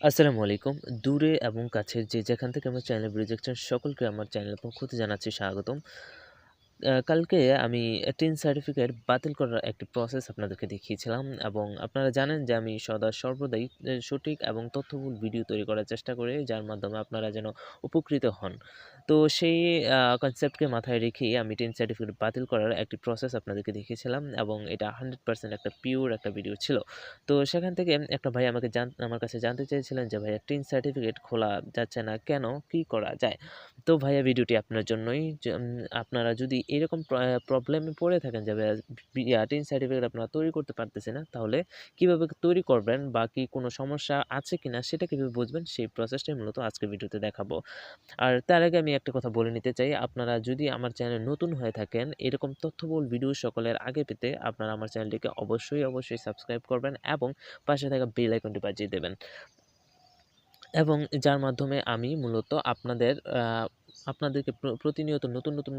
আসসালামু আলাইকুম। দূরে এবং কাছের যে যেখান থেকে আমার চ্যানেল রিজেকশন সকলকে আমার চ্যানেলের পক্ষ থেকে জানাচ্ছি স্বাগতম। কালকে আমি টিন সার্টিফিকেট বাতিল করার একটি প্রসেস আপনাদেরকে দেখিয়েছিলাম এবং আপনারা জানেন যে আমি সদা সর্বদাই সঠিক এবং তথ্যবহুল ভিডিও তৈরি করার চেষ্টা করি, যার মাধ্যমে আপনারা যেন উপকৃত হন। তো সেই কনসেপ্টকে মাথায় রেখেই আমি টিন সার্টিফিকেট বাতিল করার একটি প্রসেস আপনাদেরকে দেখিয়েছিলাম এবং এটা 100% একটা পিওর একটা ভিডিও ছিল। তো সেখান থেকে একটা ভাই আমাকে জান, আমার কাছে জানতে চেয়েছিলেন যে, ভাইয়া, টিন সার্টিফিকেট খোলা যাচ্ছে না কেন? কি করা যায়? তো ভাইয়া ভিডিওটি আপনার জন্যই আপনারা যদি এরকম প্রবলেমে পড়ে থাকেন যে ভাইয়া টিন সার্টিফিকেট আপনারা তৈরি করতে পারতেছেন না, তাহলে কীভাবে তৈরি করবেন বা কি কোনো সমস্যা আছে কি না সেটা কীভাবে বুঝবেন সেই প্রসেসটাই মূলত আজকে ভিডিওতে দেখাবো। আর তার আগে আমি একটা কথা বলে নিতে চাই, আপনারা যদি আমার চ্যানেলে নতুন হয়ে থাকেন, এরকম তথ্যবহুল ভিডিও সকলের আগে পেতে আপনারা আমার চ্যানেলটিকে অবশ্যই, অবশ্যই সাবস্ক্রাইব করবেন এবং পাশে থাকা বেল আইকনটি বাজিয়ে দেবেন। এবং যার মাধ্যমে আমি মূলত আপনাদের আপনাদেরকে প্রতিনিয়ত নতুন, নতুন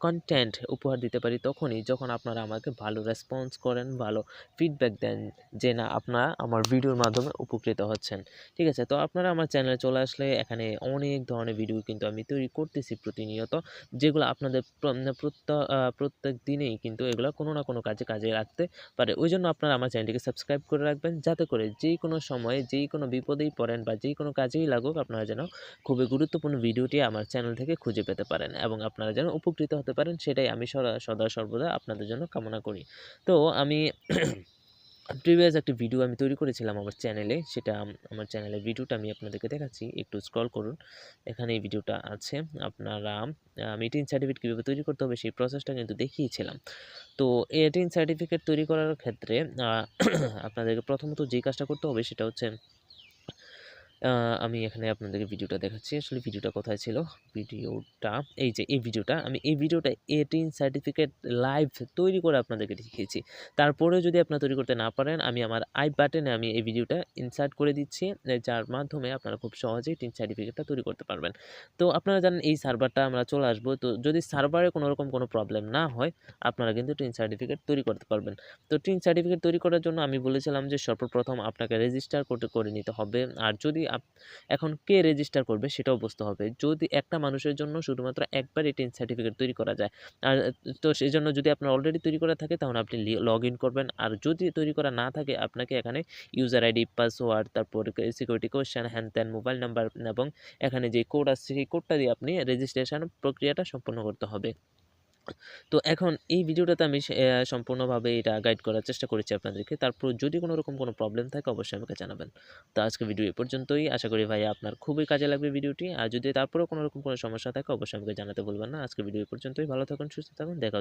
কনটেন্ট উপহার দিতে পারি তখনই যখন আপনারা আমাকে ভালো রেসপন্স করেন, ভালো ফিডব্যাক দেন যে না আপনারা আমার ভিডিওর মাধ্যমে উপকৃত হচ্ছেন। ঠিক আছে? তো আপনারা আমার চ্যানেলে চলে আসলে এখানে অনেক ধরনের ভিডিও কিন্তু আমি তৈরি করতেছি প্রতিনিয়ত। যেগুলো আপনাদের প্রত্য প্রত্যেক দিনেই কিন্তু এগুলো কোনো না কোনো কাজে, কাজে লাগতে পারে। ওই জন্য আপনারা আমার চ্যানেলটিকে সাবস্ক্রাইব করে রাখবেন যাতে করে যেইকোনো সময়ে যেইকোনো বিপদেই পড়েন বা যেইকোনো কাজেই লাগুক আপনারা যেন খুবই গুরুত্বপূর্ণ ভিডিওটি আমার চ্যানেল থেকে খুঁজে পেতে পারেন এবং আপনারা যেন উপকৃত হতে পারেন, সেটাই আমি সদা সর্বদা আপনাদের জন্য কামনা করি। তো আমি প্রিভিয়াস একটা ভিডিও আমি তৈরি করেছিলাম আমার চ্যানেলে। সেটা আমার চ্যানেলের ভিডিওটা আমি আপনাদেরকে দেখাচ্ছি। একটু স্ক্রল করুন। এখানে এই ভিডিওটা আছে। আপনারা, আমি টিন সার্টিফিকেট কীভাবে তৈরি করতে হবে, সেই প্রসেসটা কিন্তু দেখিয়েছিলাম। তো এ টিন সার্টিফিকেট তৈরি করার ক্ষেত্রে আপনাদেরকে প্রথমত যেই কাজটা করতে হবে, সেটা হচ্ছে আমি এখানে আপনাদেরকে ভিডিওটা দেখাচ্ছি। আসলে ভিডিওটা কোথায় ছিল? ভিডিওটা এই যে এই ভিডিওটা। আমি এই ভিডিওটা A-TIN সার্টিফিকেট লাইভ তৈরি করে আপনাদেরকে দেখিয়েছি। তারপরেও যদি আপনারা তৈরি করতে না পারেন আমি আমার আই বাটনে আমি এই ভিডিওটা ইনসার্ট করে দিচ্ছি। যার মাধ্যমে আপনারা খুব সহজেই টিন সার্টিফিকেটটা তৈরি করতে পারবেন। তো আপনারা জানেন এই সার্ভারটা আমরা চলে আসব। তো যদি সার্ভারে কোনোরকম কোনো প্রবলেম না হয়, আপনারা কিন্তু টিন সার্টিফিকেট তৈরি করতে পারবেন। তো টিন সার্টিফিকেট তৈরি করার জন্য আমি বলেছিলাম যে সর্বপ্রথম আপনাকে রেজিস্টার করতে করে নিতে হবে। আর যদি এখন কে রেজিস্টার করবে সেটাও বুঝতে হবে। যদি একটা মানুষের জন্য শুধুমাত্র একবারই টিন সার্টিফিকেট তৈরি করা যায়। আর তো সেই জন্য যদি আপনার অলরেডি তৈরি করা থাকে তাহলে আপনি লি লগইন করবেন। আর যদি তৈরি করা না থাকে আপনাকে এখানে ইউজার আইডি, পাসওয়ার্ড তারপর সিকিউরিটি কোয়েশ্চেন হ্যান-ত্যান মোবাইল নাম্বার এবং এখানে যে কোড আসছে সেই কোডটা দিয়ে আপনি রেজিস্ট্রেশন প্রক্রিয়াটা সম্পন্ন করতে হবে। তো এখন এই ভিডিওটাতে আমি সম্পূর্ণভাবে এটা গাইড করার চেষ্টা করেছি আপনাদেরকে। তারপর যদি কোনো রকম কোনো প্রবলেম থাকে অবশ্যই আমাকে জানাবেন। তো আজকে ভিডিও এ পর্যন্তই। আশা করি ভাই আপনার খুবই কাজে লাগবে ভিডিওটি। আর যদি তারপরেও কোনো রকম কোনো সমস্যা থাকে অবশ্যই আমাকে জানাতে বলবেন না। আজকে ভিডিও এ পর্যন্তই। ভালো থাকুন, সুস্থ থাকুন। দেখা